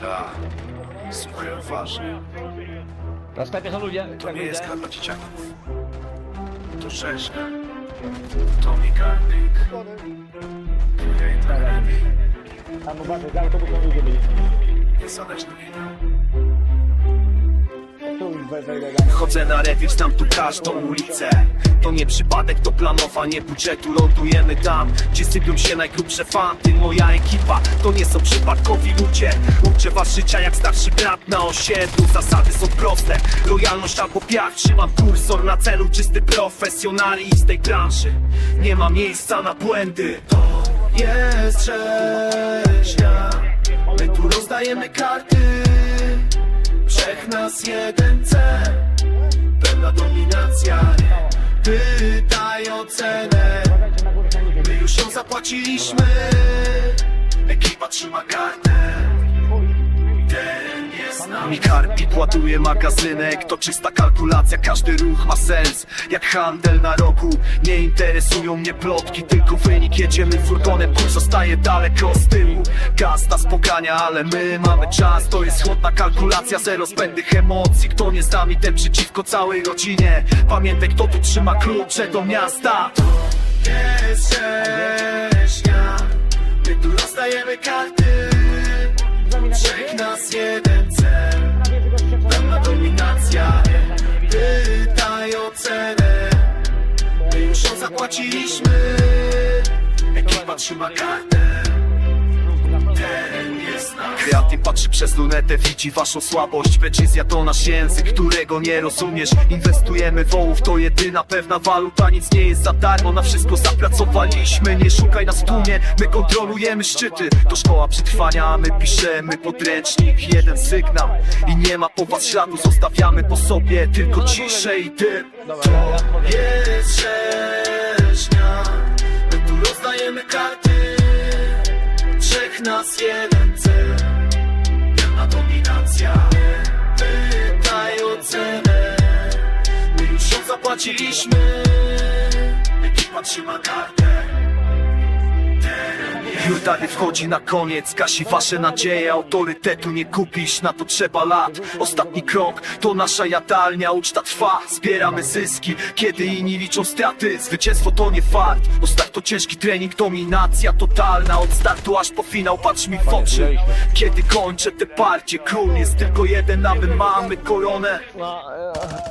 Tak. Słuchaj uważnie. Na sklepie są ludzie, To jak nie jest gra dla dzieciaków. To rzeźnia. To nie karnik. Tam uważaj, za autobusem ludzie byli. Widok. Tu we- wejdę. Chodzę na rewir, znam tu każdą ulicę. To nie przypadek, to planowanie budżetu. Lądujemy tam, gdzie sypią się najgrubsze fanty. Moja ekipa, to nie są przypadkowi ludzie. Uczę was życia jak starszy brat na osiedlu. Zasady są proste, lojalność albo piach. Trzymam kursor na celu, czysty profesjonalizm z tej branży. Nie ma miejsca na błędy. To jest rzeźnia My tu rozdajemy karty Wszech nas jeden cel Pełna dominacja Pytaj o cenę. My już ją zapłaciliśmy. Ekipa trzyma kartę Karpik ładuje magazynek To czysta kalkulacja, każdy ruch ma sens. Jak handel na rogu Nie interesują mnie plotki Tylko wynik, jedziemy furgonem Kurs zostaje daleko z tyłu. Gaz nas pogania, ale my mamy czas To jest chłodna kalkulacja, zero zbędnych emocji. Kto nie z nami, ten przeciwko całej rodzinie. Pamiętaj, kto tu trzyma klucze do miasta. To jest rzeźnia My tu rozdajemy karty. Trzech nas jeden Pełna dominacja Pytaj o cenę. My już ją zapłaciliśmy. Ekipa trzyma kartę przez lunetę, widzi waszą słabość. Precyzja to nasz język, którego nie rozumiesz. Inwestujemy wołów, to jedyna pewna waluta. Nic nie jest za darmo, na wszystko zapracowaliśmy. Nie szukaj nas w tłumie, my kontrolujemy szczyty. To szkoła przetrwania, my piszemy podręcznik. Jeden sygnał i nie ma po was śladu. Zostawiamy po sobie tylko ciszę i dym To jest rzeźnia. My tu rozdajemy karty. Trzech nas jeden cel zapłaciliśmy Ekipa trzyma kartę. Jurdany wchodzi na koniec, gasi wasze nadzieje. Autorytetu nie kupisz, na to trzeba lat. Ostatni krok to nasza jadalnia. Uczta trwa, zbieramy zyski. Kiedy inni liczą straty, zwycięstwo to nie fart. Bo start to ciężki trening, dominacja totalna. Od startu aż po finał, patrz mi w oczy. Kiedy kończę te partie, król jest tylko jeden A my mamy koronę. No, e,